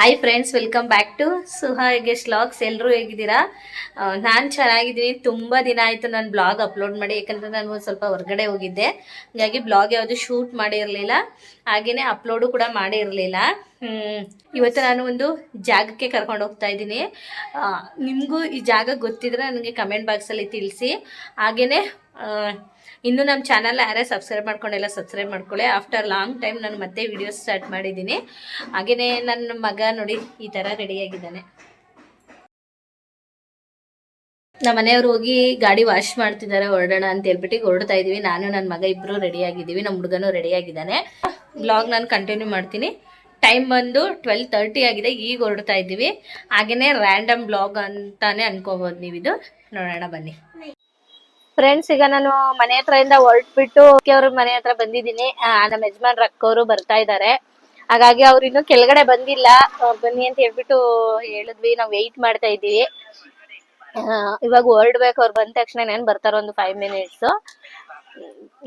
Hi friends welcome back to Suha Yogesh logs ಎಲ್ಲರೂ ಹೇಗಿದ್ದೀರಾ? ನಾನು ಚೆನ್ನಾಗಿದ್ದೀನಿ. ತುಂಬ ದಿನ ಆಯಿತು ನಾನು ಬ್ಲಾಗ್ ಅಪ್ಲೋಡ್ ಮಾಡಿ, ಯಾಕಂದರೆ ನಾನು ಒಂದು ಸ್ವಲ್ಪ ಹೊರಗಡೆ ಹೋಗಿದ್ದೆ. ಹಾಗಾಗಿ ಬ್ಲಾಗ್ ಯಾವುದು ಶೂಟ್ ಮಾಡಿರಲಿಲ್ಲ. ಹಾಗೆಯೇ ಅಪ್ಲೋಡು ಕೂಡ ಮಾಡಿರಲಿಲ್ಲ. ಇವತ್ತು ನಾನು ಒಂದು ಜಾಗಕ್ಕೆ ಕರ್ಕೊಂಡು ಹೋಗ್ತಾ ಇದ್ದೀನಿ. ನಿಮಗೂ ಈ ಜಾಗ ಗೊತ್ತಿದ್ರೆ ನನಗೆ ಕಮೆಂಟ್ ಬಾಕ್ಸಲ್ಲಿ ತಿಳಿಸಿ. ಹಾಗೆಯೇ ಇನ್ನು ನಮ್ಮ ಚಾನಲ್ ಯಾರೇ ಸಬ್ಸ್ಕ್ರೈಬ್ ಮಾಡ್ಕೊಂಡೆಲ್ಲ ಸಬ್ಸ್ಕ್ರೈಬ್ ಮಾಡ್ಕೊಳ್ಳಿ. ಆಫ್ಟರ್ ಲಾಂಗ್ ಟೈಮ್ ನಾನು ಮತ್ತೆ ವಿಡಿಯೋಸ್ ಸ್ಟಾರ್ಟ್ ಮಾಡಿದ್ದೀನಿ. ಹಾಗೆಯೇ ನನ್ನ ಮಗ ನೋಡಿ ಈ ಥರ ರೆಡಿಯಾಗಿದ್ದಾನೆ ನಮ್ಮ ಮನೆಯವ್ರು ಹೋಗಿ ಗಾಡಿ ವಾಶ್ ಮಾಡ್ತಿದ್ದಾರೆ, ಹೊರಡೋಣ ಅಂತ ಹೇಳ್ಬಿಟ್ಟು ಹೊರಡ್ತಾ ಇದ್ದೀವಿ ನಾನು ನನ್ನ ಮಗ ಇಬ್ಬರು ರೆಡಿ ಆಗಿದ್ದೀವಿ. ನಮ್ಮ ಹುಡುಗನೂ ರೆಡಿ ಆಗಿದ್ದಾನೆ. ಬ್ಲಾಗ್ ನಾನು ಕಂಟಿನ್ಯೂ ಮಾಡ್ತೀನಿ. ಟೈಮ್ ಬಂದು ಟ್ವೆಲ್ ತರ್ಟಿ ಆಗಿದೆ. ಈಗ ಹೊರಡ್ತಾ ಇದ್ದೀವಿ ಹಾಗೆಯೇ ರ್ಯಾಂಡಮ್ ಬ್ಲಾಗ್ ಅಂತಾನೆ ಅನ್ಕೋಬೋದು ನೀವಿದು. ನೋಡೋಣ ಬನ್ನಿ. ಫ್ರೆಂಡ್ಸ್ ಈಗ ನಾನು ಮನೆ ಹತ್ರ ಇಂದ ಹೊರಟ್ಬಿಟ್ಟು ಅವ್ರ ಮನೆ ಹತ್ರ ಬಂದಿದ್ದೀನಿ. ನಮ್ಮ ಯಜಮಾನ್ ಅಕ್ಕವರು ಬರ್ತಾ ಇದ್ದಾರೆ ಹಾಗಾಗಿ ಅವ್ರು ಇನ್ನು ಕೆಳಗಡೆ ಬಂದಿಲ್ಲ. ಬನ್ನಿ ಅಂತ ಹೇಳ್ಬಿಟ್ಟು ಹೇಳಿದ್ವಿ. ನಾವು ವೆಯ್ಟ್ ಮಾಡ್ತಾ ಇದೀವಿ ಇವಾಗ ಹೊರಡ್ಬೇಕು ಅವ್ರು ಬಂದ ತಕ್ಷಣ ನಾನು ಬರ್ತಾರ ಒಂದು ಫೈವ್ ಮಿನಿಟ್ಸ್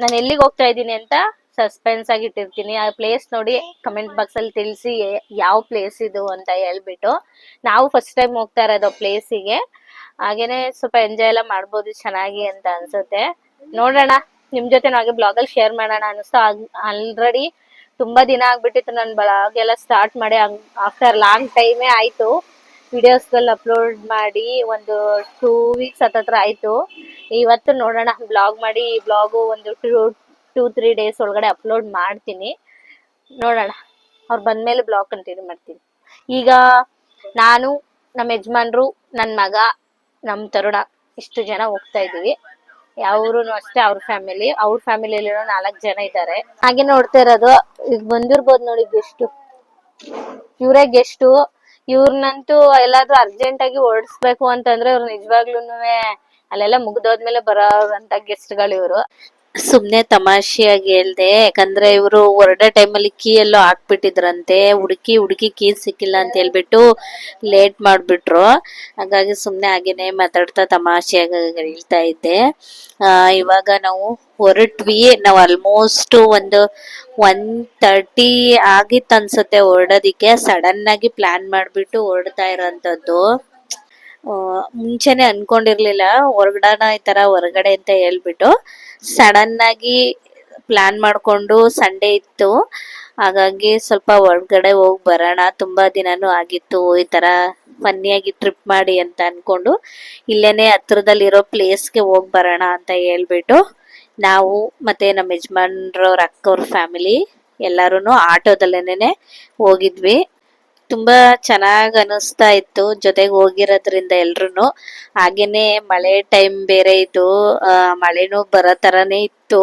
ನಾನು ಎಲ್ಲಿಗೆ ಹೋಗ್ತಾ ಇದ್ದೀನಿ ಅಂತ ಸಸ್ಪೆನ್ಸ್ ಆಗಿ ಇಟ್ಟಿರ್ತೀನಿ. ಆ ಪ್ಲೇಸ್ ನೋಡಿ ಕಮೆಂಟ್ ಬಾಕ್ಸ್ ಅಲ್ಲಿ ತಿಳಿಸಿ ಯಾವ ಪ್ಲೇಸ್ ಇದು ಅಂತ ಹೇಳ್ಬಿಟ್ಟು. ನಾವು ಫಸ್ಟ್ ಟೈಮ್ ಹೋಗ್ತಾ ಇರೋದು ಪ್ಲೇಸಿಗೆ ಹಾಗೇನೆ ಸ್ವಲ್ಪ ಎಂಜಾಯ್ ಎಲ್ಲ ಮಾಡ್ಬೋದು, ಚೆನ್ನಾಗಿ ಅಂತ ಅನ್ಸುತ್ತೆ. ನೋಡೋಣ, ನಿಮ್ ಜೊತೆ ಹಾಗೆ ಬ್ಲಾಗ್ ಅಲ್ಲಿ ಶೇರ್ ಮಾಡೋಣ ಅನಿಸ್ತು ಆಲ್ರೆಡಿ ತುಂಬಾ ದಿನ ಆಗ್ಬಿಟ್ಟಿತ್ತು ನನ್ ಬ್ಲಾಗ್ ಎಲ್ಲ ಸ್ಟಾರ್ಟ್ ಮಾಡಿ ಆಫ್ಟರ್ ಲಾಂಗ್ ಟೈಮೇ ಆಯ್ತು. ವಿಡಿಯೋಸ್ ಅಪ್ಲೋಡ್ ಮಾಡಿ ಒಂದು ಟೂ ವೀಕ್ಸ್ ಹತ್ತತ್ರ ಆಯ್ತು. ಇವತ್ತು ನೋಡೋಣ ಬ್ಲಾಗ್ ಮಾಡಿ, ಈ ಬ್ಲಾಗು ಒಂದು ಟೂ ಟೂ ತ್ರೀ ಡೇಸ್ ಒಳಗಡೆ ಅಪ್ಲೋಡ್ ಮಾಡ್ತೀನಿ. ನೋಡೋಣ, ಅವ್ರ ಬಂದ್ಮೇಲೆ ಬ್ಲಾಗ್ ಕಂಟಿನ್ಯೂ ಮಾಡ್ತೀನಿ. ಈಗ ನಾನು ನಮ್ಮ ಯಜಮಾನ್ರು ನನ್ನ ಮಗ ನಮ್ಮ ತರುಣ ಇಷ್ಟು ಜನ ಹೋಗ್ತಾ ಇದೀವಿ ಯಾವ್ರು ಅಷ್ಟೇ ಅವ್ರ ಫ್ಯಾಮಿಲಿ ಅವ್ರ ಫ್ಯಾಮಿಲಿಯಲ್ಲಿರೋ ನಾಲ್ಕು ಜನ ಇದ್ದಾರೆ. ಹಾಗೆ ನೋಡ್ತಾ ಇರೋದು, ಈಗ ಬಂದಿರ್ಬೋದು ನೋಡಿ ಗೆಸ್ಟ್ ಇವರೇ ಗೆಸ್ಟ್ ಇವ್ರನ್ನಂತೂ ಎಲ್ಲಾದ್ರೂ ಅರ್ಜೆಂಟ್ ಆಗಿ ಓಡಿಸ್ಬೇಕು ಅಂತಂದ್ರೆ ಇವ್ರು ನಿಜವಾಗ್ಲೂನು ಅಲ್ಲೆಲ್ಲ ಮುಗ್ದೋದ್ಮೇಲೆ ಬರೋಂತ ಗೆಸ್ಟ್ಗಳು ಇವರು. ಸುಮ್ನೆ ತಮಾಷೆಯಾಗಿ ಹೇಳ್ದೆ, ಯಾಕಂದ್ರೆ ಇವರು ಹೊರಡೋ ಟೈಮಲ್ಲಿ ಕೀ ಎಲ್ಲೋ ಹಾಕ್ಬಿಟ್ಟಿದ್ರಂತೆ, ಹುಡುಕಿ ಹುಡುಕಿ ಕೀ ಸಿಕ್ಕಿಲ್ಲ ಅಂತ ಹೇಳ್ಬಿಟ್ಟು ಲೇಟ್ ಮಾಡ್ಬಿಟ್ರು. ಹಾಗಾಗಿ ಸುಮ್ನೆ ಹಾಗೇನೆ ಮಾತಾಡ್ತಾ ತಮಾಷೆಯಾಗಿ ಹೇಳ್ತಾ ಇದ್ದೆ. ಇವಾಗ ನಾವು ಹೊರಟ್ವಿ, ನಾವು ಆಲ್ಮೋಸ್ಟ್ ಒಂದು ಒನ್ ತರ್ಟಿ ಆಗಿತ್ತು ಅನ್ಸುತ್ತೆ ಹೊರಡೋದಿಕ್ಕೆ. ಸಡನ್ ಆಗಿ ಪ್ಲಾನ್ ಮಾಡ್ಬಿಟ್ಟು ಹೊರಡ್ತಾ ಇರೋಂಥದ್ದು. ಮುಂಚೆನೆ ಅನ್ಕೊಂಡಿರ್ಲಿಲ್ಲ. ಹೊರಗಡನ ಈ ತರ ಹೊರಗಡೆ ಅಂತ ಹೇಳ್ಬಿಟ್ಟು ಸಡನ್ ಆಗಿ ಪ್ಲಾನ್ ಮಾಡ್ಕೊಂಡು ಸಂಡೇ ಇತ್ತು. ಹಾಗಾಗಿ ಸ್ವಲ್ಪ ಹೊರಗಡೆ ಹೋಗಿ ಬರೋಣ. ತುಂಬಾ ದಿನಾನು ಆಗಿತ್ತು. ಈ ತರ ಫನ್ನಿಯಾಗಿ ಟ್ರಿಪ್ ಮಾಡಿ ಅಂತ ಅನ್ಕೊಂಡು ಇಲ್ಲೇನೆ ಹತ್ರದಲ್ಲಿರೋ ಪ್ಲೇಸ್ಗೆ ಹೋಗಿ ಬರೋಣ ಅಂತ ಹೇಳ್ಬಿಟ್ಟು ನಾವು ಮತ್ತೆ ನಮ್ಮ ಯಜಮಾನ್ರವ್ರ ಅಕ್ಕವ್ರ ಫ್ಯಾಮಿಲಿ ಎಲ್ಲಾರು ಆಟೋದಲ್ಲೇನೆ ಹೋಗಿದ್ವಿ. ತುಂಬಾ ಚೆನ್ನಾಗ್ ಅನಿಸ್ತಾ ಇತ್ತು ಜೊತೆಗೆ ಹೋಗಿರೋದ್ರಿಂದ ಎಲ್ರು ಹಾಗೇನೆ ಮಳೆ ಟೈಮ್ ಬೇರೆ ಇತ್ತು. ಮಳೆನೂ ಬರೋ ತರಾನೇ ಇತ್ತು.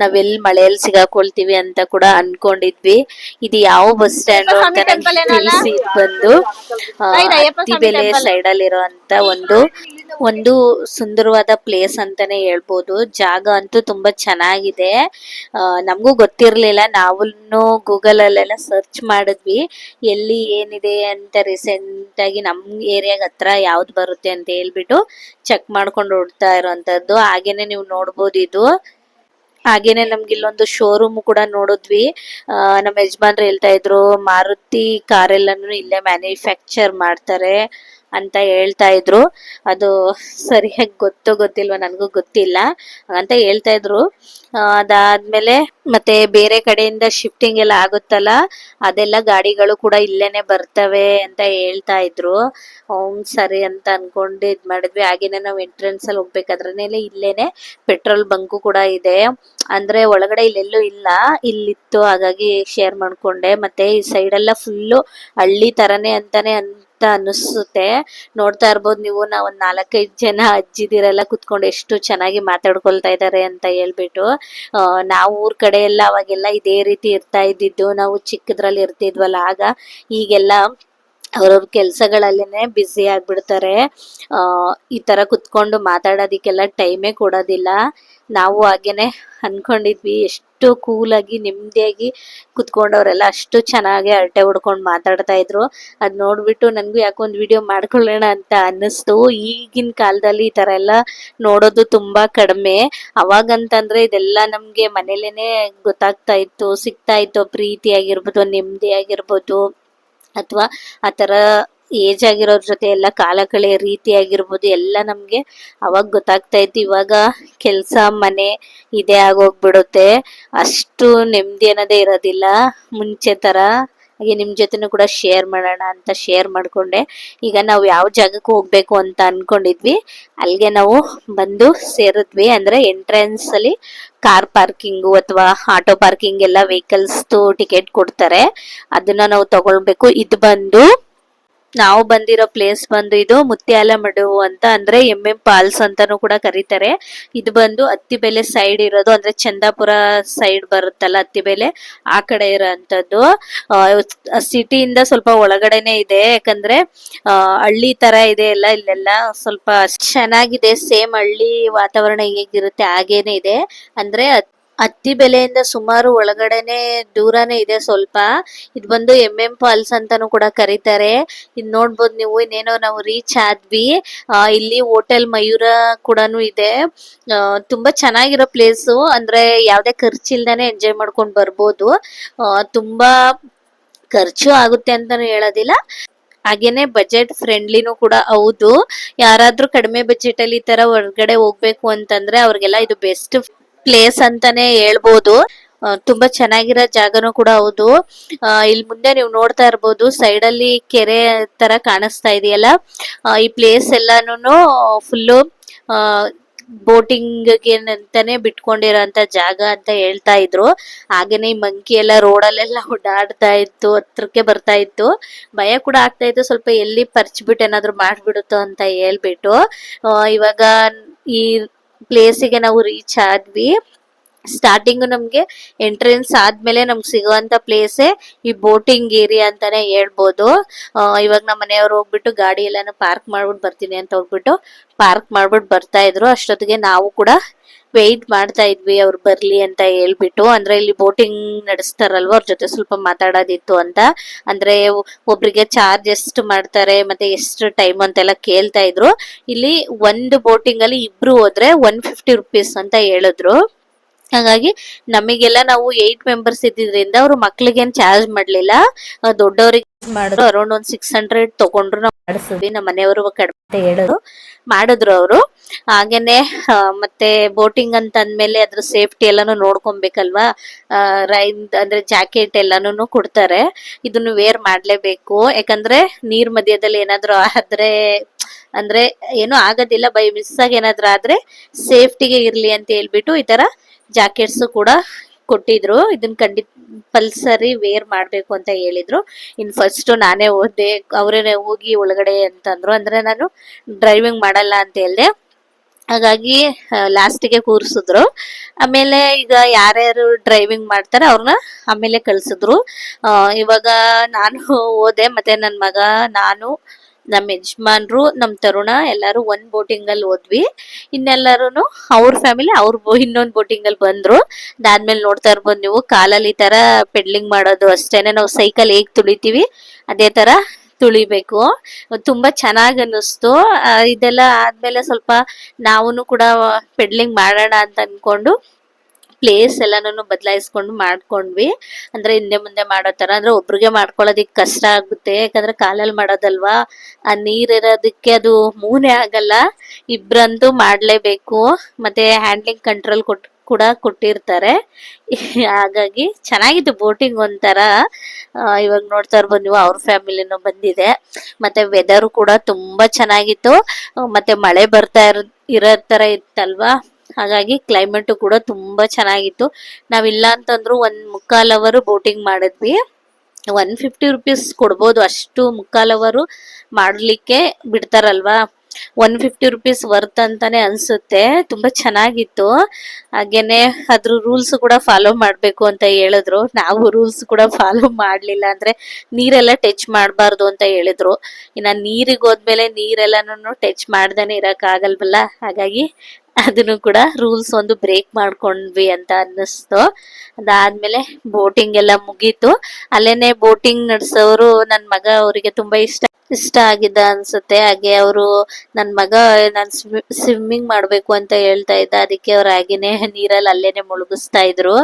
ನಾವೆಲ್ ಮಳೆಯಲ್ಲಿ ಸಿಗಾಕೊಳ್ತೀವಿ ಅಂತ ಕೂಡ ಅನ್ಕೊಂಡಿದ್ವಿ. ಇದು ಯಾವ ಬಸ್ ಸ್ಟ್ಯಾಂಡ್ ಅಂತ ನಮ್ಗೆ ತಿಳಿಸಿ ಬಂದು ಬೆಲೆ ಸೈಡ್ ಅಲ್ಲಿರುವಂತ ಒಂದು ಒಂದು ಸುಂದರವಾದ ಪ್ಲೇಸ್ ಅಂತಾನೆ ಹೇಳ್ಬೋದು. ಜಾಗ ಅಂತೂ ತುಂಬಾ ಚೆನ್ನಾಗಿದೆ. ನಮಗೂ ಗೊತ್ತಿರ್ಲಿಲ್ಲ. ನಾವು ಗೂಗಲ್ ಅಲ್ಲೆಲ್ಲ ಸರ್ಚ್ ಮಾಡಿದ್ವಿ. ಎಲ್ಲಿ ಏನಿದೆ ಅಂತ ರೀಸೆಂಟ್ ಆಗಿ ನಮ್ ಏರಿಯಾಗ ಹತ್ರ ಯಾವ್ದು ಬರುತ್ತೆ ಅಂತ ಹೇಳ್ಬಿಟ್ಟು ಚೆಕ್ ಮಾಡ್ಕೊಂಡು ಹೊಡ್ತಾ ಇರೋಂಥದ್ದು. ಹಾಗೇನೆ ನೀವು ನೋಡ್ಬೋದು ಇದು. ಹಾಗೇನೆ ನಮ್ಗೆ ಇಲ್ಲೊಂದು ಶೋರೂಮ್ ಕೂಡ ನೋಡಿದ್ವಿ. ನಮ್ಮ ಯಜಮಾನ್ರು ಹೇಳ್ತಾ ಇದ್ರು, ಮಾರುತಿ ಕಾರ್ ಎಲ್ಲಾನು ಇಲ್ಲೇ ಮ್ಯಾನುಫ್ಯಾಕ್ಚರ್ ಮಾಡ್ತಾರೆ. ಅಂತ ಹೇಳ್ತಾ ಇದ್ರು. ಅದು ಸರಿಯಾಗಿ ಗೊತ್ತೋ ಗೊತ್ತಿಲ್ವ ನನಗೂ ಗೊತ್ತಿಲ್ಲ. ಅಂತ ಹೇಳ್ತಾ ಇದ್ರು. ಅದಾದ್ಮೇಲೆ ಮತ್ತೆ ಬೇರೆ ಕಡೆಯಿಂದ ಶಿಫ್ಟಿಂಗ್ ಎಲ್ಲ ಆಗುತ್ತಲ್ಲ, ಅದೆಲ್ಲ ಗಾಡಿಗಳು ಕೂಡ ಇಲ್ಲೇನೆ ಬರ್ತವೆ ಅಂತ ಹೇಳ್ತಾ ಇದ್ರು. ಹ್ಮ್, ಸರಿ ಅಂತ ಅನ್ಕೊಂಡು ಇದ್ ಮಾಡಿದ್ವಿ. ಹಾಗೇನೆ ನಾವು ಎಂಟ್ರೆನ್ಸ್ ಅಲ್ಲಿ ಹೋಗ್ಬೇಕಾದ್ರೆ ಇಲ್ಲೇನೆ ಪೆಟ್ರೋಲ್ ಬಂಕು ಕೂಡ ಇದೆ. ಅಂದ್ರೆ ಒಳಗಡೆ ಇಲ್ಲೆಲ್ಲೂ ಇಲ್ಲ. ಇಲ್ಲಿತ್ತು, ಹಾಗಾಗಿ ಶೇರ್ ಮಾಡ್ಕೊಂಡೆ. ಮತ್ತೆ ಈ ಸೈಡ್ ಎಲ್ಲ ಫುಲ್ಲು ಹಳ್ಳಿ ತರನೇ ಅಂತಾನೆ ಅಂತ ಅನಿಸುತ್ತೆ ನೋಡ್ತಾ ಇರ್ಬೋದು ನೀವು, ನಾವು ಒಂದು ನಾಲ್ಕೈದು ಜನ ಅಜ್ಜಿದಿರೆಲ್ಲ ಕುತ್ಕೊಂಡು ಎಷ್ಟು ಚೆನ್ನಾಗಿ ಮಾತಾಡ್ಕೊಳ್ತಾ ಇದ್ದಾರೆ ಅಂತ ಹೇಳ್ಬಿಟ್ಟು ನಾವು ಊರ್ ಕಡೆ ಎಲ್ಲ ಅವಾಗೆಲ್ಲ ಇದೇ ರೀತಿ ಇರ್ತಾ ಇದ್ದಿದ್ದು. ನಾವು ಚಿಕ್ಕದ್ರಲ್ಲಿ ಇರ್ತಿದ್ವಲ್ಲ, ಆಗ ಈಗೆಲ್ಲ ಅವ್ರವ್ರ ಕೆಲ್ಸಗಳಲ್ಲೇನೆ ಬ್ಯುಸಿ ಆಗ್ಬಿಡ್ತಾರೆ. ಈ ತರ ಕುತ್ಕೊಂಡು ಮಾತಾಡೋದಿಕ್ಕೆಲ್ಲ ಟೈಮೇ ಕೊಡೋದಿಲ್ಲ. ನಾವು ಹಾಗೇನೆ ಅನ್ಕೊಂಡಿದ್ವಿ, ಎಷ್ಟು ಕೂಲಾಗಿ ನೆಮ್ಮದಿಯಾಗಿ ಕುತ್ಕೊಂಡವರೆಲ್ಲ ಅಷ್ಟು ಚೆನ್ನಾಗಿ ಅರಟೆ ಹೊಡ್ಕೊಂಡು ಮಾತಾಡ್ತಾ ಇದ್ರು. ಅದ್ ನೋಡ್ಬಿಟ್ಟು ನನ್ಗೂ ಯಾಕೊಂದ್ ವಿಡಿಯೋ ಮಾಡ್ಕೊಳ್ಳೋಣ ಅಂತ ಅನ್ನಿಸ್ತು. ಈಗಿನ ಕಾಲದಲ್ಲಿ ಈ ತರ ಎಲ್ಲ ನೋಡೋದು ತುಂಬಾ ಕಡಿಮೆ. ಅವಾಗಂತಂದ್ರೆ ಇದೆಲ್ಲ ನಮ್ಗೆ ಮನೇಲೇನೆ ಗೊತ್ತಾಗ್ತಾ ಇತ್ತು, ಸಿಗ್ತಾ ಇತ್ತು. ಪ್ರೀತಿ ಆಗಿರ್ಬೋದು ನೆಮ್ಮದಿ ಆಗಿರ್ಬೋದು ಅಥವಾ ಆ ಏಜ್ ಆಗಿರೋರ ಜೊತೆ ಎಲ್ಲ ಕಾಲ ಕಳೆಯ ರೀತಿ ಆಗಿರ್ಬೋದು ಎಲ್ಲ ನಮಗೆ ಅವಾಗ ಗೊತ್ತಾಗ್ತಾ ಇತ್ತು. ಇವಾಗ ಕೆಲಸ, ಮನೆ ಇದೇ ಆಗೋಗ್ಬಿಡುತ್ತೆ ಅಷ್ಟು ನೆಮ್ಮದಿ ಅನ್ನೋದೇ ಇರೋದಿಲ್ಲ. ಮುಂಚೆ ಥರ ಹಾಗೆ ನಿಮ್ಮ ಜೊತೆನೂ ಕೂಡ ಶೇರ್ ಮಾಡೋಣ ಅಂತ ಶೇರ್ ಮಾಡಿಕೊಂಡೆ. ಈಗ ನಾವು ಯಾವ ಜಾಗಕ್ಕೆ ಹೋಗ್ಬೇಕು ಅಂತ ಅನ್ಕೊಂಡಿದ್ವಿ. ಅಲ್ಲಿಗೆ ನಾವು ಬಂದು ಸೇರಿದ್ವಿ. ಅಂದ್ರೆ ಎಂಟ್ರೆನ್ಸ್ ಅಲ್ಲಿ ಕಾರ್ ಪಾರ್ಕಿಂಗು ಅಥವಾ ಆಟೋ ಪಾರ್ಕಿಂಗ್ ಎಲ್ಲ ವೆಹಿಕಲ್ಸ್ದು ಟಿಕೆಟ್ ಕೊಡ್ತಾರೆ. ಅದನ್ನ ನಾವು ತಗೊಳ್ಬೇಕು. ಇದು ಬಂದು ನಾವು ಬಂದಿರೋ ಪ್ಲೇಸ್ ಬಂದು ಇದು ಮುತ್ಯಾಲಮಡು ಅಂತ ಅಂದ್ರೆ ಎಂ ಎಂ ಪಾಲ್ಸ್ ಅಂತಾನೂ ಕೂಡ ಕರೀತಾರೆ. ಇದು ಬಂದು ಅತ್ತಿಬೆಲೆ ಸೈಡ್ ಇರೋದು, ಅಂದ್ರೆ ಚಂದಾಪುರ ಸೈಡ್ ಬರುತ್ತಲ್ಲ ಅತ್ತಿಬೆಲೆ, ಆ ಕಡೆ ಇರೋಂಥದ್ದು. ಸಿಟಿಯಿಂದ ಸ್ವಲ್ಪ ಒಳಗಡೆನೆ ಇದೆ, ಯಾಕಂದ್ರೆ ಹಳ್ಳಿ ತರ ಇದೆ ಎಲ್ಲ, ಇಲ್ಲೆಲ್ಲ ಸ್ವಲ್ಪ ಚೆನ್ನಾಗಿದೆ ಸೇಮ್ ಹಳ್ಳಿ ವಾತಾವರಣ ಹೇಗಿರುತ್ತೆ, ಹಾಗೇನೆ ಇದೆ. ಅಂದ್ರೆ ಅತ್ತಿ ಬೆಲೆಯಿಂದ ಸುಮಾರು ಒಳಗಡೆನೆ ದೂರನೇ ಇದೆ ಸ್ವಲ್ಪ. ಇದು ಬಂದು ಎಂ ಎಂ ಫಾಲ್ಸ್ ಅಂತಾನು ಕೂಡ ಕರೀತಾರೆ. ಇದು ನೋಡ್ಬೋದು ನೀವು, ಇನ್ನೇನೋ ನಾವು ರೀಚ್ ಆದ್ವಿ. ಇಲ್ಲಿ ಹೋಟೆಲ್ ಮಯೂರ ಕೂಡ ಇದೆ. ತುಂಬಾ ಚೆನ್ನಾಗಿರೋ ಪ್ಲೇಸು ಅಂದ್ರೆ ಯಾವ್ದೇ ಖರ್ಚಿಲ್ದಾನೆ ಎಂಜಾಯ್ ಮಾಡ್ಕೊಂಡು ಬರ್ಬೋದು. ತುಂಬಾ ಖರ್ಚು ಆಗುತ್ತೆ ಅಂತಾನು ಹೇಳೋದಿಲ್ಲ. ಹಾಗೇನೆ ಬಜೆಟ್ ಫ್ರೆಂಡ್ಲಿನೂ ಕೂಡ ಹೌದು. ಯಾರಾದ್ರೂ ಕಡಿಮೆ ಬಜೆಟ್ ಅಲ್ಲಿ ಈ ತರ ಹೊರಗಡೆ ಹೋಗ್ಬೇಕು ಅಂತಂದ್ರೆ ಅವ್ರಿಗೆಲ್ಲ ಇದು ಬೆಸ್ಟ್ ಪ್ಲೇಸ್ ಅಂತಾನೆ ಹೇಳ್ಬೋದು. ತುಂಬಾ ಚೆನ್ನಾಗಿರೋ ಜಾಗನೂ ಕೂಡ ಹೌದು. ಇಲ್ಲಿ ಮುಂದೆ ನೀವು ನೋಡ್ತಾ ಇರ್ಬೋದು ಸೈಡ್ ಅಲ್ಲಿ ಕೆರೆ ತರ ಕಾಣಿಸ್ತಾ ಇದೆಯಲ್ಲ? ಈ ಪ್ಲೇಸ್ ಎಲ್ಲಾನು ಫುಲ್ಲು ಬೋಟಿಂಗ್ ಅಂತಾನೆ ಬಿಟ್ಕೊಂಡಿರೋಂತ ಜಾಗ ಅಂತ ಹೇಳ್ತಾ ಇದ್ರು. ಹಾಗೇನೆ ಈ ಮಂಕಿ ಎಲ್ಲ ರೋಡಲ್ಲೆಲ್ಲ ಓಡಾಡ್ತಾ ಇತ್ತು, ಹತ್ರಕ್ಕೆ ಬರ್ತಾ ಇತ್ತು. ಭಯ ಕೂಡ ಆಗ್ತಾ ಇತ್ತು, ಸ್ವಲ್ಪ ಎಲ್ಲಿ ಪರ್ಚ್ಬಿಟ್ಟು ಏನಾದ್ರು ಮಾಡ್ಬಿಡುತ್ತೋ ಅಂತ ಹೇಳ್ಬಿಟ್ಟು. ಇವಾಗ ಈ ಪ್ಲೇಸಿಗೆ ನಾವು ರೀಚ್ ಆದ್ವಿ. ಸ್ಟಾರ್ಟಿಂಗ್ ನಮ್ಗೆ ಎಂಟ್ರೆನ್ಸ್ ಆದ್ಮೇಲೆ ನಮ್ಗೆ ಸಿಗುವಂತ ಪ್ಲೇಸೇ ಈ ಬೋಟಿಂಗ್ ಏರಿಯಾ ಅಂತಾನೆ ಹೇಳ್ಬೋದು. ಇವಾಗ ನಮ್ಮ ಮನೆಯವ್ರು ಹೋಗ್ಬಿಟ್ಟು ಗಾಡಿ ಎಲ್ಲಾನು ಪಾರ್ಕ್ ಮಾಡ್ಬಿಟ್ಟು ಬರ್ತೀನಿ ಅಂತ ಹೋಗ್ಬಿಟ್ಟು ಪಾರ್ಕ್ ಮಾಡ್ಬಿಟ್ಟು ಬರ್ತಾ ಇದ್ರು. ಅಷ್ಟೊತ್ತಿಗೆ ನಾವು ಕೂಡ ವೆಯ್ಟ್ ಮಾಡ್ತಾ ಇದ್ವಿ, ಅವ್ರು ಬರ್ಲಿ ಅಂತ ಹೇಳ್ಬಿಟ್ಟು. ಅಂದ್ರೆ ಇಲ್ಲಿ ಬೋಟಿಂಗ್ ನಡೆಸ್ತಾರಲ್ವ, ಅವ್ರ ಜೊತೆ ಸ್ವಲ್ಪ ಮಾತಾಡೋದಿತ್ತು ಅಂತ. ಅಂದ್ರೆ ಒಬ್ರಿಗೆ ಚಾರ್ಜ್ ಎಷ್ಟು ಮಾಡ್ತಾರೆ, ಮತ್ತೆ ಎಷ್ಟು ಟೈಮ್ ಅಂತೆಲ್ಲ ಕೇಳ್ತಾ ಇದ್ರು. ಇಲ್ಲಿ ಒಂದು ಬೋಟಿಂಗ್ ಅಲ್ಲಿ ಇಬ್ರು ಹೋದ್ರೆ ಒನ್ ಫಿಫ್ಟಿ ರುಪೀಸ್ ಅಂತ ಹೇಳಿದ್ರು. ಹಾಗಾಗಿ ನಮಗೆಲ್ಲ ನಾವು ಏಟ್ ಮೆಂಬರ್ಸ್ ಇದ್ದಿದ್ರಿಂದ ಅವ್ರು ಮಕ್ಳಿಗೇನ್ ಚಾರ್ಜ್ ಮಾಡ್ಲಿಲ್ಲ. ದೊಡ್ಡವರಿಗೆ ಮಾಡಿದ್ರು. ಅರೌಂಡ್ ಒಂದ್ ಸಿಕ್ಸ್ ಹಂಡ್ರೆಡ್ ತಗೊಂಡ್ರು ನಾವು ಮಾಡಿಸಿದ್ವಿ. ನಮ್ಮ ಮನೆಯವರು ಕಡಿಮೆ ಹೇಳಿದ್ರು. ಮಾಡಿದ್ರು ಅವರು. ಹಾಗೇನೆ ಮತ್ತೆ ಬೋಟಿಂಗ್ ಅಂತ ಅಂದ್ಮೇಲೆ ಅದ್ರ ಸೇಫ್ಟಿ ಎಲ್ಲಾನು ನೋಡ್ಕೊಬೇಕಲ್ವಾ? ರೈನ್ ಅಂದ್ರೆ ಜಾಕೆಟ್ ಎಲ್ಲಾನು ಕೊಡ್ತಾರೆ. ಇದನ್ನು ವೇರ್ ಮಾಡ್ಲೇಬೇಕು. ಯಾಕಂದ್ರೆ ನೀರ್ ಮಧ್ಯದಲ್ಲಿ ಏನಾದ್ರು ಆದ್ರೆ, ಅಂದ್ರೆ ಏನು ಆಗೋದಿಲ್ಲ. ಬೈ ಮಿಸ್ ಆಗಿ ಏನಾದ್ರು ಆದ್ರೆ ಸೇಫ್ಟಿಗೆ ಇರ್ಲಿ ಅಂತ ಹೇಳ್ಬಿಟ್ಟು ಈ ತರ ಜಾಕೆಟ್ಸ್ ಕೂಡ ಕೊಟ್ಟಿದ್ರು. ಇದನ್ನ ಖಂಡಿತ ಪಲ್ಸರಿ ವೇರ್ ಮಾಡ್ಬೇಕು ಅಂತ ಹೇಳಿದ್ರು. ಇನ್ ಫಸ್ಟ್ ನಾನೇ ಓದ್ದೆ ಅವರೇ ಹೋಗಿ ಒಳಗಡೆ ಅಂತಂದ್ರು. ಅಂದ್ರೆ ನಾನು ಡ್ರೈವಿಂಗ್ ಮಾಡಲ್ಲ ಅಂತ ಹೇಳ್ದೆ. ಹಾಗಾಗಿ ಲಾಸ್ಟಿಗೆ ಕೂರಿಸಿದ್ರು. ಆಮೇಲೆ ಈಗ ಯಾರ್ಯಾರು ಡ್ರೈವಿಂಗ್ ಮಾಡ್ತಾರೆ ಅವ್ರನ್ನ ಆಮೇಲೆ ಕಳ್ಸಿದ್ರು. ಇವಾಗ ನಾನು ಓದೆ ಮತ್ತೆ ನನ್ನ ಮಗ, ನಾನು ನಮ್ಮ ಯಜಮಾನ್ರು ನಮ್ಮ ತರುಣ ಎಲ್ಲಾರು ಒಂದ್ ಬೋಟಿಂಗ್ ಅಲ್ಲಿ ಹೋದ್ವಿ. ಇನ್ನೆಲ್ಲರೂ ಅವ್ರ ಫ್ಯಾಮಿಲಿ ಅವ್ರ ಇನ್ನೊಂದ್ ಬೋಟಿಂಗ್ ಅಲ್ಲಿ ಬಂದ್ರು. ಅದಾದ್ಮೇಲೆ ನೋಡ್ತಾ ಇರ್ಬೋದು ನೀವು, ಕಾಲಲ್ಲಿ ಈ ತರ ಪೆಡ್ಲಿಂಗ್ ಮಾಡೋದು ಅಷ್ಟೇನೆ ನಾವು ಸೈಕಲ್ ಹೇಗ್ ತುಳಿತೀವಿ, ಅದೇ ತರ ತುಳಿಬೇಕು. ತುಂಬಾ ಚೆನ್ನಾಗ್ ಅನ್ನಿಸ್ತು. ಇದೆಲ್ಲ ಆದ್ಮೇಲೆ ಸ್ವಲ್ಪ ನಾವೂ ಕೂಡ ಪೆಡ್ಲಿಂಗ್ ಮಾಡೋಣ ಅಂತ ಅನ್ಕೊಂಡು ಪ್ಲೇಸ್ ಎಲ್ಲಾನು ಬದಲಾಯಿಸ್ಕೊಂಡು ಮಾಡ್ಕೊಂಡ್ವಿ. ಅಂದ್ರೆ ಹಿಂದೆ ಮುಂದೆ ಮಾಡೋ ತರ, ಅಂದ್ರೆ ಒಬ್ರಿಗೆ ಮಾಡ್ಕೊಳ್ಳೋದಿಕ್ ಕಷ್ಟ ಆಗುತ್ತೆ. ಯಾಕಂದ್ರೆ ಕಾಲಲ್ಲಿ ಮಾಡೋದಲ್ವಾ? ಆ ನೀರ್ ಇರೋದಕ್ಕೆ ಅದು ಮೂನೆ ಆಗಲ್ಲ. ಇಬ್ರಂತೂ ಮಾಡ್ಲೇಬೇಕು. ಮತ್ತೆ ಹ್ಯಾಂಡ್ಲಿಂಗ್ ಕಂಟ್ರೋಲ್ ಕೊಟ್ಟು ಕೂಡ ಕೊಟ್ಟಿರ್ತಾರೆ. ಹಾಗಾಗಿ ಚೆನ್ನಾಗಿತ್ತು ಬೋಟಿಂಗ್ ಒಂಥರ. ಇವಾಗ ನೋಡ್ತಾ ಇರ್ಬೋದು ನೀವು, ಅವ್ರ ಫ್ಯಾಮಿಲಿನೂ ಬಂದಿದೆ. ಮತ್ತೆ ವೆದರ್ ಕೂಡ ತುಂಬಾ ಚೆನ್ನಾಗಿತ್ತು. ಮತ್ತೆ ಮಳೆ ಬರ್ತಾ ಇರೋ ತರ ಇತ್ತಲ್ವಾ? ಹಾಗಾಗಿ ಕ್ಲೈಮೇಟ್ ಕೂಡ ತುಂಬಾ ಚೆನ್ನಾಗಿತ್ತು. ನಾವಿಲ್ಲ ಅಂತಂದ್ರು ಒಂದ್ ಮುಕ್ಕಾಲ್ ಅವರು ಬೋಟಿಂಗ್ ಮಾಡಿದ್ವಿ. ಒನ್ ಫಿಫ್ಟಿ ರುಪೀಸ್ ಕೊಡ್ಬೋದು ಅಷ್ಟು ಮುಕ್ಕಾಲ್ ಅವರು ಮಾಡ್ಲಿಕ್ಕೆ ಬಿಡ್ತಾರಲ್ವಾ? ಒನ್ ಫಿಫ್ಟಿ ರುಪೀಸ್ ವರ್ತ್ ಅಂತಾನೆ ಅನ್ಸುತ್ತೆ. ತುಂಬಾ ಚೆನ್ನಾಗಿತ್ತು. ಹಾಗೇನೆ ಅದ್ರ ರೂಲ್ಸ್ ಕೂಡ ಫಾಲೋ ಮಾಡ್ಬೇಕು ಅಂತ ಹೇಳಿದ್ರು. ನಾವು ರೂಲ್ಸ್ ಕೂಡ ಫಾಲೋ ಮಾಡ್ಲಿಲ್ಲ ಅಂದ್ರೆ ನೀರೆಲ್ಲ ಟಚ್ ಮಾಡಬಾರ್ದು ಅಂತ ಹೇಳಿದ್ರು. ಇನ್ನ ನೀರಿಗೆ ಹೋದ್ಮೇಲೆ ನೀರೆಲ್ಲಾನು ಟಚ್ ಮಾಡ್ದೇನೆ ಇರಕ್ ಆಗಲ್ವಲ್ಲ? ಹಾಗಾಗಿ ಅದನ್ನು ಕೂಡ ರೂಲ್ಸ್ ಒಂದು ಬ್ರೇಕ್ ಮಾಡ್ಕೊಂಡ್ವಿ ಅಂತ ಅನ್ನಿಸ್ತು. ಅದಾದ್ಮೇಲೆ ಬೋಟಿಂಗ್ ಎಲ್ಲ ಮುಗೀತು. ಅಲ್ಲೇನೆ ಬೋಟಿಂಗ್ ನಡೆಸೋರು ನನ್ನ ಮಗ ಅವರಿಗೆ ತುಂಬಾ ಇಷ್ಟ ಇಷ್ಟ ಆಗಿದ್ದ ಅನ್ಸುತ್ತೆ. ಹಾಗೆ ಅವರು ನನ್ನ ಮಗ ನಾನು ಸ್ವಿಮ್ಮಿಂಗ್ ಮಾಡ್ಬೇಕು ಅಂತ ಹೇಳ್ತಾ ಇದ್ದ. ಅದಕ್ಕೆ ಅವ್ರು ಹಾಗೇನೆ ನೀರಲ್ಲಿ ಅಲ್ಲೇನೆ ಮುಳುಗಿಸ್ತಾ ಇದ್ರು.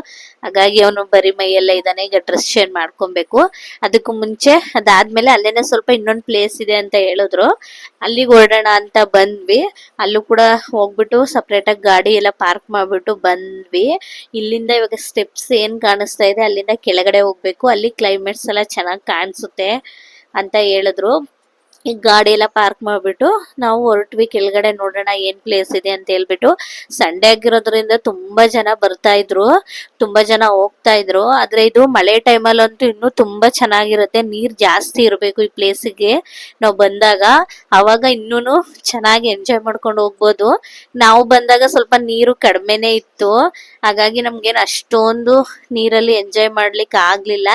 ಹಾಗಾಗಿ ಅವನು ಬರೀ ಮೈಯೆಲ್ಲ ಇದ್ದಾನೆ. ಈಗ ಡ್ರೆಸ್ ಚೇಂಜ್ ಮಾಡ್ಕೊಬೇಕು. ಅದಕ್ಕೂ ಮುಂಚೆ ಅದಾದ್ಮೇಲೆ ಅಲ್ಲೇನೆ ಸ್ವಲ್ಪ ಇನ್ನೊಂದು ಪ್ಲೇಸ್ ಇದೆ ಅಂತ ಹೇಳಿದ್ರು. ಅಲ್ಲಿಗೆ ಹೊರಡೋಣ ಅಂತ ಬಂದ್ವಿ. ಅಲ್ಲೂ ಕೂಡ ಹೋಗ್ಬಿಟ್ಟು ಸಪ್ರೇಟ್ ಆಗಿ ಗಾಡಿ ಎಲ್ಲ ಪಾರ್ಕ್ ಮಾಡ್ಬಿಟ್ಟು ಬಂದ್ವಿ. ಇಲ್ಲಿಂದ ಇವಾಗ ಸ್ಟೆಪ್ಸ್ ಏನ್ ಕಾಣಿಸ್ತಾ ಇದೆ, ಅಲ್ಲಿಂದ ಕೆಳಗಡೆ ಹೋಗ್ಬೇಕು. ಅಲ್ಲಿ ಕ್ಲೈಮೇಟ್ಸ್ ಎಲ್ಲ ಚೆನ್ನಾಗಿ ಕಾಣಿಸುತ್ತೆ ಅಂತ ಹೇಳಿದ್ರು. ಈ ಗಾಡಿ ಎಲ್ಲ ಪಾರ್ಕ್ ಮಾಡ್ಬಿಟ್ಟು ನಾವು ಹೊರಟ್ವಿ, ಕೆಳಗಡೆ ನೋಡೋಣ ಏನ್ ಪ್ಲೇಸ್ ಇದೆ ಅಂತ ಹೇಳ್ಬಿಟ್ಟು. ಸಂಡೇ ಆಗಿರೋದ್ರಿಂದ ತುಂಬಾ ಜನ ಬರ್ತಾ ಇದ್ರು, ತುಂಬಾ ಜನ ಹೋಗ್ತಾ ಇದ್ರು. ಆದ್ರೆ ಇದು ಮಳೆ ಟೈಮಲ್ಲಂತೂ ಇನ್ನು ತುಂಬಾ ಚೆನ್ನಾಗಿರುತ್ತೆ, ನೀರ್ ಜಾಸ್ತಿ ಇರಬೇಕು ಈ ಪ್ಲೇಸಿಗೆ ನಾವು ಬಂದಾಗ ಅವಾಗ ಇನ್ನೂನು ಚೆನ್ನಾಗಿ ಎಂಜಾಯ್ ಮಾಡ್ಕೊಂಡು ಹೋಗ್ಬೋದು. ನಾವು ಬಂದಾಗ ಸ್ವಲ್ಪ ನೀರು ಕಡಿಮೆನೇ ಇತ್ತು. ಹಾಗಾಗಿ ನಮ್ಗೇನು ಅಷ್ಟೊಂದು ನೀರಲ್ಲಿ ಎಂಜಾಯ್ ಮಾಡ್ಲಿಕ್ಕೆ ಆಗ್ಲಿಲ್ಲ.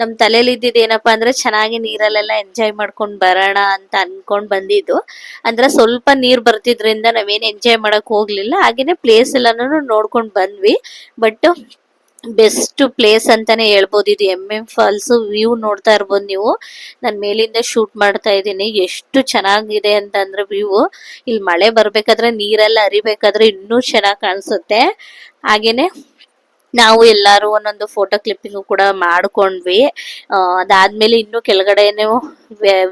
ನಮ್ ತಲೆಯಲ್ಲಿ ಇದ್ದಿದ್ದು ಏನಪ್ಪಾ ಅಂದ್ರೆ ಚೆನ್ನಾಗಿ ನೀರಲ್ಲೆಲ್ಲ ಎಂಜಾಯ್ ಮಾಡ್ಕೊಂಡು ಬರೋಣ ಅಂತ ಅನ್ಕೊಂಡ್ ಬಂದಿದ್ದು. ಅಂದ್ರೆ ಸ್ವಲ್ಪ ನೀರ್ ಬರ್ತಿದ್ರಿಂದ ನಾವೇನ್ ಎಂಜಾಯ್ ಮಾಡಕ್ ಹೋಗ್ಲಿಲ್ಲ. ಹಾಗೇನೆ ಪ್ಲೇಸ್ ಎಲ್ಲಾನು ನೋಡ್ಕೊಂಡ್ ಬಂದ್ವಿ. ಬಟ್ ಬೆಸ್ಟ್ ಪ್ಲೇಸ್ ಅಂತಾನೆ ಹೇಳ್ಬೋದು. ಇದು ಎಂ ಎಂ ಫಾಲ್ಸ್ ವ್ಯೂ ನೋಡ್ತಾ ಇರ್ಬೋದು ನೀವು. ನಾನು ಮೇಲಿಂದ ಶೂಟ್ ಮಾಡ್ತಾ ಇದ್ದೀನಿ. ಎಷ್ಟು ಚೆನ್ನಾಗಿದೆ ಅಂತಂದ್ರೆ ವ್ಯೂ ಇಲ್ಲಿ ಮಳೆ ಬರ್ಬೇಕಾದ್ರೆ ನೀರೆಲ್ಲ ಹರಿಬೇಕಾದ್ರೆ ಇನ್ನೂ ಚೆನ್ನಾಗಿ ಕಾಣಿಸುತ್ತೆ. ಹಾಗೇನೆ ನಾವು ಎಲ್ಲಾರು ಒಂದೊಂದು ಫೋಟೋ ಕ್ಲಿಪ್ಪಿಂಗ್ ಕೂಡ ಮಾಡ್ಕೊಂಡ್ವಿ. ಅದಾದ್ಮೇಲೆ ಇನ್ನು ಕೆಳಗಡೆನು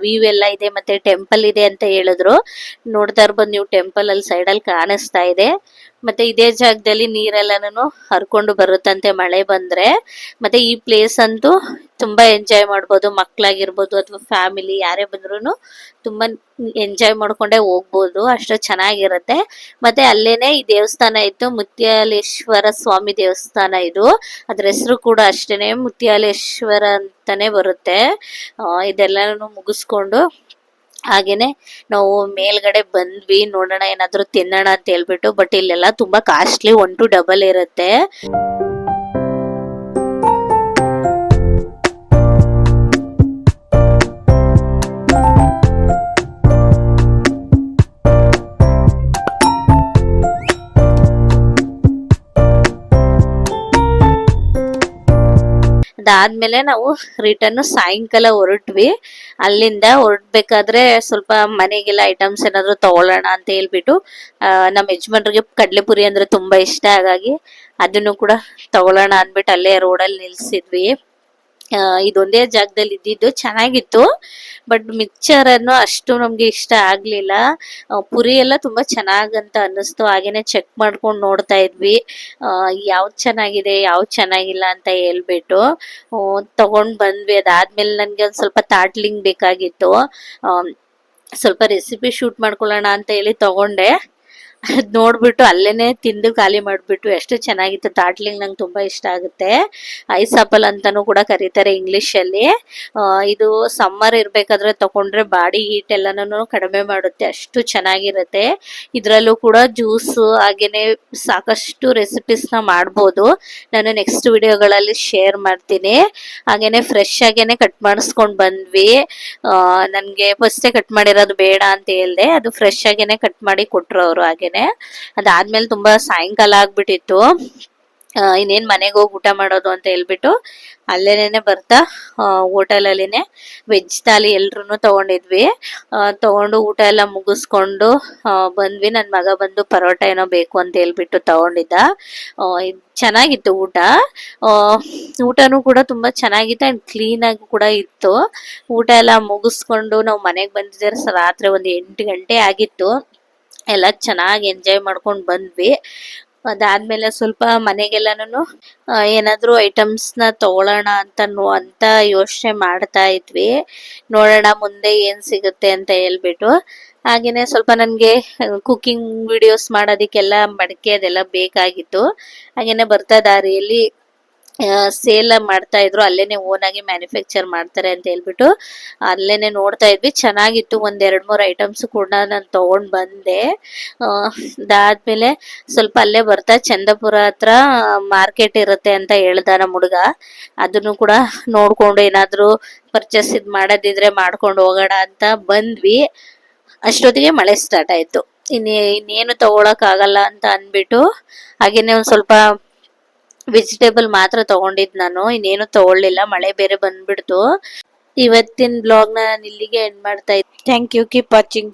ವ್ಯೂ ಎಲ್ಲ ಇದೆ, ಮತ್ತೆ ಟೆಂಪಲ್ ಇದೆ ಅಂತ ಹೇಳಿದ್ರು. ನೋಡ್ತಾ ಇರ್ಬೋದು ನೀವು ಟೆಂಪಲ್ ಅಲ್ಲಿ ಸೈಡ್ ಅಲ್ಲಿ ಕಾಣಿಸ್ತಾ ಇದೆ. ಮತ್ತೆ ಇದೇ ಜಾಗದಲ್ಲಿ ನೀರೆಲ್ಲನೂ ಹರ್ಕೊಂಡು ಬರುತ್ತಂತೆ ಮಳೆ ಬಂದ್ರೆ. ಮತ್ತೆ ಈ ಪ್ಲೇಸ್ ಅಂತೂ ತುಂಬಾ ಎಂಜಾಯ್ ಮಾಡ್ಬೋದು, ಮಕ್ಳಾಗಿರ್ಬೋದು ಅಥವಾ ಫ್ಯಾಮಿಲಿ ಯಾರೇ ಬಂದ್ರು ತುಂಬಾ ಎಂಜಾಯ್ ಮಾಡ್ಕೊಂಡೇ ಹೋಗ್ಬೋದು, ಅಷ್ಟು ಚೆನ್ನಾಗಿರುತ್ತೆ. ಮತ್ತೆ ಅಲ್ಲೇನೆ ಈ ದೇವಸ್ಥಾನ ಇತ್ತು, ಮುತ್ಯಾಲೇಶ್ವರ ಸ್ವಾಮಿ ದೇವಸ್ಥಾನ ಇದು. ಅದ್ರ ಹೆಸರು ಕೂಡ ಅಷ್ಟೇನೆ, ಮುತ್ಯಾಲೇಶ್ವರ ಅಂತಾನೆ ಬರುತ್ತೆ. ಇದೆಲ್ಲನೂ ಮುಗಿಸ್ಕೊಂಡು ಹಾಗೇನೆ ನಾವು ಮೇಲ್ಗಡೆ ಬಂದ್ವಿ, ನೋಡೋಣ ಏನಾದ್ರು ತಿನ್ನೋಣ ಅಂತ ಹೇಳ್ಬಿಟ್ಟು, ಬಟ್ ಇಲ್ಲೆಲ್ಲ ತುಂಬಾ ಕಾಸ್ಟ್ಲಿ ಒನ್ ಟು ಡಬಲ್ ಇರುತ್ತೆ. ಅದಾದ್ಮೇಲೆ ನಾವು ರಿಟರ್ನ್ ಸಾಯಂಕಾಲ ಹೊರಟ್ವಿ. ಅಲ್ಲಿಂದ ಹೊರಡ್ಬೇಕಾದ್ರೆ ಸ್ವಲ್ಪ ಮನೆಗೆಲ್ಲ ಐಟಮ್ಸ್ ಏನಾದ್ರು ತಗೊಳ್ಳೋಣ ಅಂತ ಹೇಳ್ಬಿಟ್ಟು ನಮ್ಮ ಯಜಮಾನ್ರಿಗೆ ಕಡಲೆಪುರಿ ಅಂದ್ರೆ ತುಂಬಾ ಇಷ್ಟ. ಹಾಗಾಗಿ ಅದನ್ನು ಕೂಡ ತಗೊಳ್ಳೋಣ ಅಂದ್ಬಿಟ್ಟು ಅಲ್ಲೇ ರೋಡಲ್ಲಿ ನಿಲ್ಸಿದ್ವಿ. ಇದೊಂದೇ ಜಾಗದಲ್ಲಿ ಇದ್ದಿದ್ದು ಚೆನ್ನಾಗಿತ್ತು. ಬಟ್ ಮಿಕ್ಚರ್ ಅನ್ನು ಅಷ್ಟು ನಮ್ಗೆ ಇಷ್ಟ ಆಗ್ಲಿಲ್ಲ. ಪುರಿ ಎಲ್ಲ ತುಂಬಾ ಚೆನ್ನಾಗಂತ ಅನ್ನಿಸ್ತು. ಹಾಗೇನೆ ಚೆಕ್ ಮಾಡ್ಕೊಂಡು ನೋಡ್ತಾ ಇದ್ವಿ. ಯಾವ್ದು ಚೆನ್ನಾಗಿದೆ, ಯಾವ್ದು ಚೆನ್ನಾಗಿಲ್ಲ ಅಂತ ಹೇಳ್ಬಿಟ್ಟು ತಗೊಂಡ್ ಬಂದ್ವಿ. ಅದಾದ್ಮೇಲೆ ನನ್ಗೆ ಒಂದ್ ಸ್ವಲ್ಪ ತಾಟ್ಲಿಂಗ್ ಬೇಕಾಗಿತ್ತು. ಸ್ವಲ್ಪ ರೆಸಿಪಿ ಶೂಟ್ ಮಾಡ್ಕೊಳ್ಳೋಣ ಅಂತ ಹೇಳಿ ತಗೊಂಡೆ. ಅದ್ ನೋಡ್ಬಿಟ್ಟು ಅಲ್ಲೇನೆ ತಿಂದು ಖಾಲಿ ಮಾಡ್ಬಿಟ್ಟು ಎಷ್ಟು ಚೆನ್ನಾಗಿತ್ತು ತಾಟ್ಲಿಂಗ್ ನಂಗೆ ತುಂಬಾ ಇಷ್ಟ ಆಗುತ್ತೆ. ಐಸ್ ಆಪಲ್ ಅಂತಾನೂ ಕೂಡ ಕರೀತಾರೆ ಇಂಗ್ಲಿಷ್ ಅಲ್ಲಿ ಇದು ಸಮ್ಮರ್ ಇರ್ಬೇಕಾದ್ರೆ ತಗೊಂಡ್ರೆ ಬಾಡಿ ಹೀಟ್ ಎಲ್ಲಾನು ಕಡಿಮೆ ಮಾಡುತ್ತೆ, ಅಷ್ಟು ಚೆನ್ನಾಗಿರುತ್ತೆ. ಇದ್ರಲ್ಲೂ ಕೂಡ ಜ್ಯೂಸ್ ಹಾಗೇನೆ ಸಾಕಷ್ಟು ರೆಸಿಪೀಸ್ನ ಮಾಡ್ಬೋದು. ನಾನು ನೆಕ್ಸ್ಟ್ ವಿಡಿಯೋಗಳಲ್ಲಿ ಶೇರ್ ಮಾಡ್ತೀನಿ. ಹಾಗೇನೆ ಫ್ರೆಶ್ ಆಗೇನೆ ಕಟ್ ಮಾಡಿಸ್ಕೊಂಡ್ ಬಂದ್ವಿ. ನನ್ಗೆ ಫಸ್ಟೇ ಕಟ್ ಮಾಡಿರೋದು ಬೇಡ ಅಂತ ಹೇಳ್ದೆ, ಅದು ಫ್ರೆಶ್ ಆಗೇನೆ ಕಟ್ ಮಾಡಿ ಕೊಟ್ರು ಅವರು ಹಾಗೇನೆ. ಅದಾದ್ಮೇಲೆ ತುಂಬಾ ಸಾಯಂಕಾಲ ಆಗ್ಬಿಟ್ಟಿತ್ತು. ಇನ್ನೇನು ಮನೆಗೆ ಹೋಗಿ ಊಟ ಮಾಡೋದು ಅಂತ ಹೇಳ್ಬಿಟ್ಟು ಅಲ್ಲೇನೆ ಬರ್ತಾ ಹೋಟೆಲ್ ಅಲ್ಲಿನೆ ವೆಜ್ ಥಾಲಿ ಎಲ್ರು ತಗೊಂಡಿದ್ವಿ. ತಗೊಂಡು ಊಟ ಎಲ್ಲ ಮುಗಿಸ್ಕೊಂಡು ಬಂದ್ವಿ. ನನ್ನ ಮಗ ಬಂದು ಪರೋಟ ಏನೋ ಬೇಕು ಅಂತ ಹೇಳ್ಬಿಟ್ಟು ತಗೊಂಡಿದ್ದ. ಚೆನ್ನಾಗಿತ್ತು ಊಟ. ಊಟನೂ ಕೂಡ ತುಂಬಾ ಚೆನ್ನಾಗಿತ್ತು ಅಂಡ್ ಕ್ಲೀನ್ ಕೂಡ ಇತ್ತು. ಊಟ ಎಲ್ಲ ಮುಗಿಸ್ಕೊಂಡು ನಾವು ಮನೆಗೆ ಬಂದಿದ್ರೆ ರಾತ್ರಿ ಒಂದು ಎಂಟು ಗಂಟೆ ಆಗಿತ್ತು. ಎಲ್ಲ ಚೆನ್ನಾಗಿ ಎಂಜಾಯ್ ಮಾಡ್ಕೊಂಡು ಬಂದ್ವಿ. ಅದಾದ್ಮೇಲೆ ಸ್ವಲ್ಪ ಮನೆಗೆಲ್ಲಾನು ಏನಾದ್ರು ಐಟಮ್ಸ್ನ ತಗೊಳ್ಳೋಣ ಅಂತ ಅಂತ ಯೋಚನೆ ಮಾಡ್ತಾ ಇದ್ವಿ. ನೋಡೋಣ ಮುಂದೆ ಏನ್ ಸಿಗುತ್ತೆ ಅಂತ ಹೇಳ್ಬಿಟ್ಟು. ಹಾಗೇನೆ ಸ್ವಲ್ಪ ನನಗೆ ಕುಕ್ಕಿಂಗ್ ವಿಡಿಯೋಸ್ ಮಾಡೋದಕ್ಕೆಲ್ಲ ಮಡಿಕೆ ಅದೆಲ್ಲ ಬೇಕಾಗಿತ್ತು. ಹಾಗೇನೆ ಬರ್ತಾ ದಾರಿಯಲ್ಲಿ ಸೇಲ್ ಮಾಡ್ತಾ ಇದ್ರು, ಅಲ್ಲೇನೆ ಓನ್ ಆಗಿ ಮ್ಯಾನುಫ್ಯಾಕ್ಚರ್ ಮಾಡ್ತಾರೆ ಅಂತ ಹೇಳ್ಬಿಟ್ಟು ಅಲ್ಲೇನೆ ನೋಡ್ತಾ ಇದ್ವಿ. ಚೆನ್ನಾಗಿತ್ತು, ಒಂದ್ ಎರಡ್ ಮೂರ್ ಐಟಮ್ಸ್ ಕೂಡ ನಾನು ತಗೊಂಡ್ ಬಂದೆ. ಅದಾದ್ಮೇಲೆ ಸ್ವಲ್ಪ ಅಲ್ಲೇ ಬರ್ತಾ, ಚಂದಪುರ ಹತ್ರ ಮಾರ್ಕೆಟ್ ಇರುತ್ತೆ ಅಂತ ಹೇಳ್ದ ನಮ್ಮ ಹುಡುಗ. ಅದನ್ನು ಕೂಡ ನೋಡ್ಕೊಂಡು ಏನಾದ್ರು ಪರ್ಚೇಸ್ ಇದ್ ಮಾಡೋದಿದ್ರೆ ಮಾಡ್ಕೊಂಡು ಹೋಗೋಣ ಅಂತ ಬಂದ್ವಿ. ಅಷ್ಟೊತ್ತಿಗೆ ಮಳೆ ಸ್ಟಾರ್ಟ್ ಆಯ್ತು. ಇನ್ನೇ, ಇನ್ನೇನು ತಗೊಳಕ್ ಆಗಲ್ಲ ಅಂತ ಅನ್ಬಿಟ್ಟು ಹಾಗೇನೆ ಒಂದ್ ಸ್ವಲ್ಪ ವೆಜಿಟೇಬಲ್ ಮಾತ್ರ ತಗೊಂಡಿದ್ ನಾನು, ಇನ್ನೇನು ತಗೊಳ್ಳಿಲ್ಲ, ಮಳೆ ಬೇರೆ ಬಂದ್ಬಿಡ್ತು. ಇವತ್ತಿನ ಬ್ಲಾಗ್ನ ನಾನು ಇಲ್ಲಿಗೆ ಎಂಡ್ ಮಾಡ್ತಾ ಇದ್ದೀನಿ ಥ್ಯಾಂಕ್ ಯು ಕೀಪ್ ವಾಚಿಂಗ್